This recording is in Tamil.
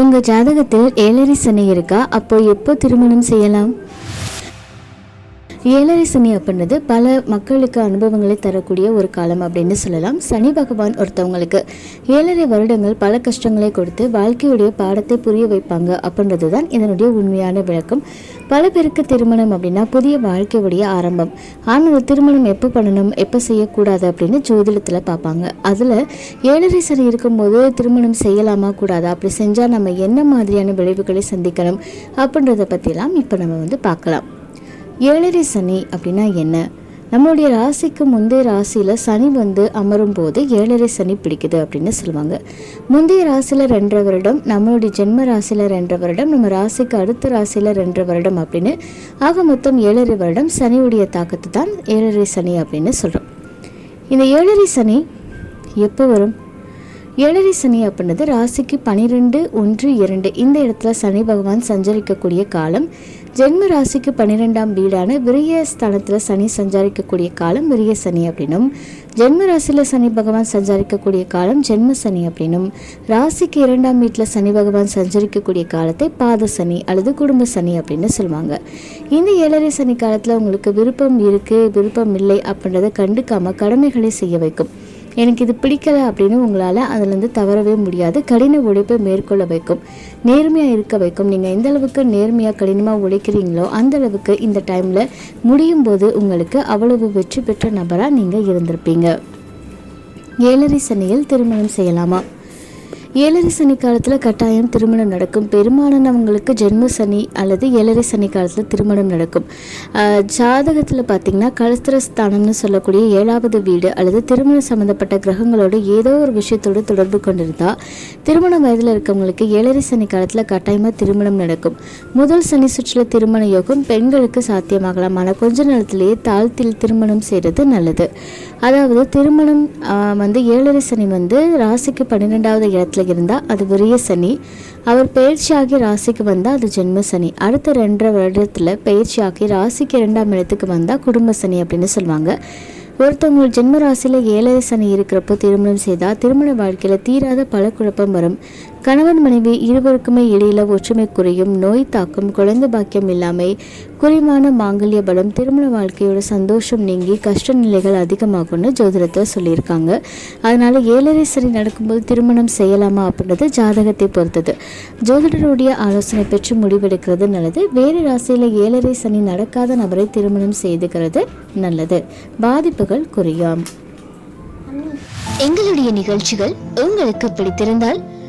உங்கள் ஜாதகத்தில் ஏழரை சனி இருக்கா? அப்போ எப்போ திருமணம் செய்யலாம்? ஏழரை சனி அப்படின்றது பல மக்களுக்கு அனுபவங்களை தரக்கூடிய ஒரு காலம் அப்படின்னு சொல்லலாம். சனி பகவான் ஒருத்தவங்களுக்கு ஏழரை வருடங்கள் பல கஷ்டங்களை கொடுத்து வாழ்க்கையுடைய பாடத்தை புரிய வைப்பாங்க அப்படின்றது தான் இதனுடைய உண்மையான விளக்கம். பல பேருக்கு திருமணம் அப்படின்னா புதிய வாழ்க்கையுடைய ஆரம்பம். ஆனால் திருமணம் எப்போ பண்ணணும் எப்போ செய்யக்கூடாது அப்படின்னு ஜோதிடத்தில் பார்ப்பாங்க. அதில் ஏழரை சனி இருக்கும்போது திருமணம் செய்யலாமா கூடாதா அப்படி செஞ்சால் நம்ம என்ன மாதிரியான விளைவுகளை சந்திக்கணும் அப்படின்றத பற்றிலாம் இப்போ நம்ம வந்து பார்க்கலாம். ஏழரை சனி அப்படின்னா என்ன? நம்மளுடைய ராசிக்கு முந்தைய ராசியில் சனி வந்து அமரும் போது ஏழரை சனி பிடிக்குது அப்படின்னு சொல்லுவாங்க. முந்தைய ராசியில் ரெண்டரை வருடம் நம்மளுடைய ஜென்ம ராசியில் ரெண்டரை வருடம் நம்ம ராசிக்கு அடுத்த ராசியில் ரெண்டரை வருடம் அப்படின்னு ஆக மொத்தம் ஏழரை வருடம் சனியுடைய தாக்கத்தை தான் ஏழரை சனி அப்படின்னு சொல்கிறோம் இந்த ஏழரை சனி எப்போ வரும்? ஏழரை சனி அப்படின்றது ராசிக்கு பனிரெண்டு ஒன்று இரண்டு. இந்த இடத்துல சனி பகவான் சஞ்சரிக்கக்கூடிய காலம். ஜென்ம ராசிக்கு பன்னிரெண்டாம் வீடான விரிய ஸ்தானத்தில் சனி சஞ்சாரிக்கக்கூடிய காலம் விரிய சனி அப்படின்னும். ஜென்ம ராசியில் சனி பகவான் சஞ்சாரிக்கக்கூடிய காலம் ஜென்ம சனி அப்படின்னும். ராசிக்கு இரண்டாம் வீட்டில் சனி பகவான் சஞ்சரிக்கக்கூடிய காலத்தை பாத சனி அல்லது குடும்ப சனி அப்படின்னு சொல்லுவாங்க. இந்த ஏழரை சனி காலத்தில் உங்களுக்கு விருப்பம் இருக்குது விருப்பம் இல்லை அப்படின்றத கண்டுக்காமல் கடமைகளை செய்ய வைக்கும். எனக்கு இது பிடிக்கல அப்படின்னு உங்களால் அதுலேருந்து தவறவே முடியாது. கடின உழைப்பை மேற்கொள்ள வைக்கும். நேர்மையாக இருக்க வைக்கும். நீங்கள் எந்த அளவுக்கு நேர்மையாக கடினமாக உழைக்கிறீங்களோ அந்த அளவுக்கு இந்த டைமில் முடியும் போது உங்களுக்கு அவ்வளவு வெற்றி பெற்ற நபராக நீங்கள் இருந்திருப்பீங்க. ஏழரை சனியில் திருமணம் செய்யலாமா? ஏழரை சனி காலத்தில் கட்டாயம் திருமணம் நடக்கும். பெரும்பாலானவங்களுக்கு ஜென்ம சனி அல்லது ஏழரை சனி காலத்தில் திருமணம் நடக்கும். ஜாதகத்தில் பார்த்திங்கன்னா கலஸ்திரஸ்தானம்னு சொல்லக்கூடிய ஏழாவது வீடு அல்லது திருமணம் சம்மந்தப்பட்ட கிரகங்களோட ஏதோ ஒரு விஷயத்தோடு தொடர்பு கொண்டிருந்தால் திருமண வயதில் இருக்கவங்களுக்கு ஏழரை சனி காலத்தில் கட்டாயமாக திருமணம் நடக்கும். முதல் சனி சுற்றில் திருமண யோகம் பெண்களுக்கு சாத்தியமாகலாம். ஆனால் கொஞ்ச நேரத்திலேயே தாழ்த்தில் திருமணம் செய்கிறது நல்லது. அதாவது திருமணம் வந்து ஏழரை சனி வந்து ராசிக்கு பன்னிரெண்டாவது இடத்துல இருந்தால் அது விரிய சனி. அவர் பயிற்சியாகி ராசிக்கு வந்தால் அது ஜென்ம சனி. அடுத்த ரெண்டரை வருடத்தில் பயிற்சியாகி ராசிக்கு இரண்டாம் இடத்துக்கு வந்தால் குடும்ப சனி அப்படின்னு சொல்லுவாங்க ஒருத்தவங்க ஜென்ம ராசியில் ஏழரை சனி இருக்கிறப்போ திருமணம் செய்தால் திருமண வாழ்க்கையில் தீராத பல குழப்பம் வரும். கணவன் மனைவி இருவருக்குமே இடையில ஒற்றுமை குறையும் நோய் தாக்கம் குழந்தை பாக்கியம் இல்லாமை குறைவான மாங்கல்ய பலம் திருமண வாழ்க்கையோட சந்தோஷம் நீங்கி கஷ்ட நிலைகள் அதிகமாகும்னு ஜோதிடத்தில் சொல்லியிருக்காங்க. அதனால ஏழரை சரி நடக்கும்போது திருமணம் செய்யலாமா அப்படின்றது ஜாதகத்தை பொறுத்தது. ஜோதிடருடைய ஆலோசனை பெற்று முடிவெடுக்கிறது நல்லது. வேறு ராசியில் ஏழரை சனி நடக்காத நபரை திருமணம் செய்துக்கிறது நல்லது. பாதிப்புகள் குறையும். எங்களுடைய நிகழ்ச்சிகள் உங்களுக்கு பிடித்திருந்தால்